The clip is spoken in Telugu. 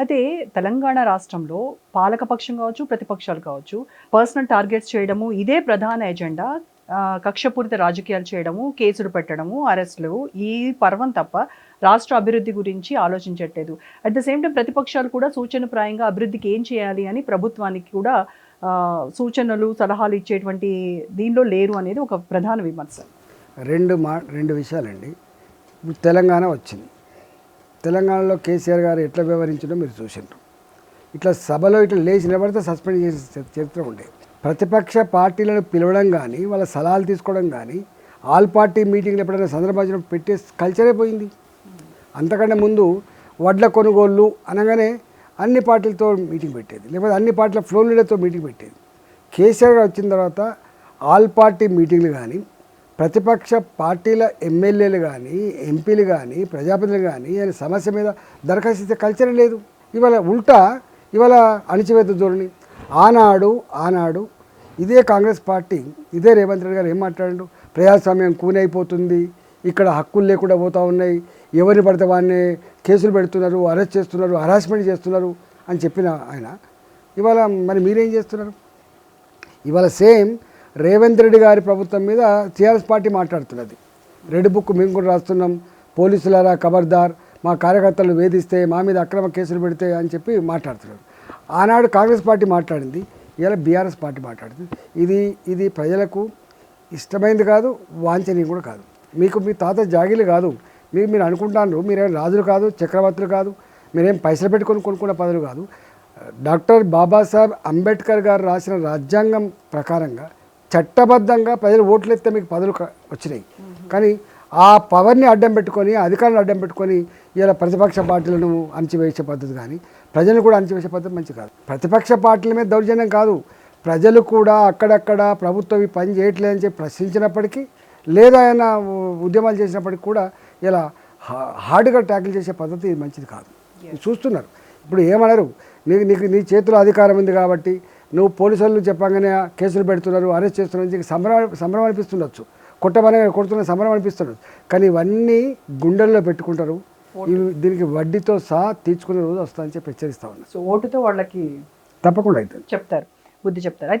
అయితే తెలంగాణ రాష్ట్రంలో పాలకపక్షం కావచ్చు ప్రతిపక్షాలు కావచ్చు పర్సనల్ టార్గెట్స్ చేయడము ఇదే ప్రధాన ఎజెండా. కక్షపూరిత రాజకీయాలు చేయడము కేసులు పెట్టడము అరెస్టులు ఈ పర్వం తప్ప రాష్ట్ర అభివృద్ధి గురించి ఆలోచించట్లేదు. అట్ ద సేమ్ టైం ప్రతిపక్షాలు కూడా సూచనప్రాయంగా అభివృద్ధికి ఏం చేయాలి అని ప్రభుత్వానికి కూడా సూచనలు సలహాలు ఇచ్చేటువంటి దీనిలో లేరు అనేది ఒక ప్రధాన విమర్శ. రెండు మా రెండు విషయాలండి. తెలంగాణ వచ్చింది. తెలంగాణలో కేసీఆర్ గారు ఎట్లా వ్యవహరించడో మీరు చూసిండ్రు. ఇట్లా సభలో ఇట్లా లేచి నిలబడితే సస్పెండ్ చేసే చరిత్ర ఉండే. ప్రతిపక్ష పార్టీలను పిలవడం కానీ వాళ్ళ సలహాలు తీసుకోవడం కానీ ఆల్ పార్టీ మీటింగ్లు ఎప్పుడైనా సందర్భం పెట్టే కల్చరే పోయింది. అంతకంటే ముందు వడ్ల కొనుగోళ్ళు అనగానే అన్ని పార్టీలతో మీటింగ్ పెట్టేది. లేకపోతే అన్ని పార్టీల ఫ్లోర్ లీడర్తో మీటింగ్ పెట్టేది. కేసీఆర్ గారు వచ్చిన తర్వాత ఆల్ పార్టీ మీటింగ్లు కానీ ప్రతిపక్ష పార్టీల ఎమ్మెల్యేలు కానీ ఎంపీలు కానీ ప్రజాప్రతినిధులు కానీ ఆయన సమస్య మీద దరఖాస్తు ఇచ్చే కల్చర్ లేదు. ఇవాళ ఉల్టా ఇవాళ అణిచివేత ధోరణి. ఆనాడు ఆనాడు ఇదే కాంగ్రెస్ పార్టీ ఇదే రేవంత్ రెడ్డి గారు ఏం మాట్లాడు ప్రజాస్వామ్యం కూనైపోతుంది. ఇక్కడ హక్కులు లేకుండా పోతూ ఉన్నాయి. ఎవరిని పడితే వాడిని కేసులు పెడుతున్నారు అరెస్ట్ చేస్తున్నారు హరాస్మెంట్ చేస్తున్నారు అని చెప్పిన ఆయన. ఇవాళ మరి మీరేం చేస్తున్నారు? ఇవాళ సేమ్ రేవంత్ రెడ్డి గారి ప్రభుత్వం మీద టీఆర్ఎస్ పార్టీ మాట్లాడుతున్నది. రెడ్ బుక్ మేము కూడా రాస్తున్నాం. పోలీసులారా ఖబర్దార్ మా కార్యకర్తలు వేధిస్తే మా మీద అక్రమ కేసులు పెడితే అని చెప్పి మాట్లాడుతున్నారు. ఆనాడు కాంగ్రెస్ పార్టీ మాట్లాడింది. ఇలా బీఆర్ఎస్ పార్టీ మాట్లాడుతుంది. ఇది ఇది ప్రజలకు ఇష్టమైంది కాదు వాంఛనీయం కూడా కాదు. మీకు మీ తాత జాగిలు కాదు. మీరు మీరు అనుకుంటాను మీరేం రాజులు కాదు చక్రవర్తులు కాదు మీరేం పైసలు పెట్టుకొని కొనుక్కున్న పదవులు కాదు. డాక్టర్ బాబాసాహెబ్ అంబేద్కర్ గారు రాసిన రాజ్యాంగం ప్రకారంగా చట్టబద్ధంగా ప్రజలు ఓట్లు ఎత్తే మీకు పదవులు వచ్చినాయి. కానీ ఆ పవర్ని అడ్డం పెట్టుకొని అధికారాన్ని అడ్డం పెట్టుకొని ఇలా ప్రతిపక్ష పార్టీలను అణచివేసే పద్ధతి కానీ ప్రజలను కూడా అణచివేసే పద్ధతి మంచి కాదు. ప్రతిపక్ష పార్టీల మీద దౌర్జన్యం కాదు. ప్రజలు కూడా అక్కడక్కడ ప్రభుత్వం ఈ పని చేయట్లేదని చెప్పి ప్రశ్నించినప్పటికీ లేదా ఆయన ఉద్యమాలు చేసినప్పటికీ కూడా ఇలా హార్డ్గా ట్యాకిల్ చేసే పద్ధతి మంచిది కాదు. చూస్తున్నారు. ఇప్పుడు ఏమనరు? నీకు నీకు నీ చేతిలో అధికారం ఉంది కాబట్టి నువ్వు పోలీసు వాళ్ళు చెప్పగానే కేసులు పెడుతున్నారు అరెస్ట్ చేస్తున్నారు సంబరం సంబరం అనిపిస్తుండొచ్చు. కొట్టమనే కొడుతున్న సంబరం అనిపిస్తుండొచ్చు. కానీ ఇవన్నీ గుండెల్లో పెట్టుకుంటారు. ఇవి దీనికి వడ్డీతో సహా తీర్చుకునే రోజు వస్తుందని చెప్పి హెచ్చరిస్తా ఉన్నా. సో ఓటుతో వాళ్ళకి తప్పకుండా అవుతుంది. చెప్తారు బుద్ధి చెప్తారు. అయితే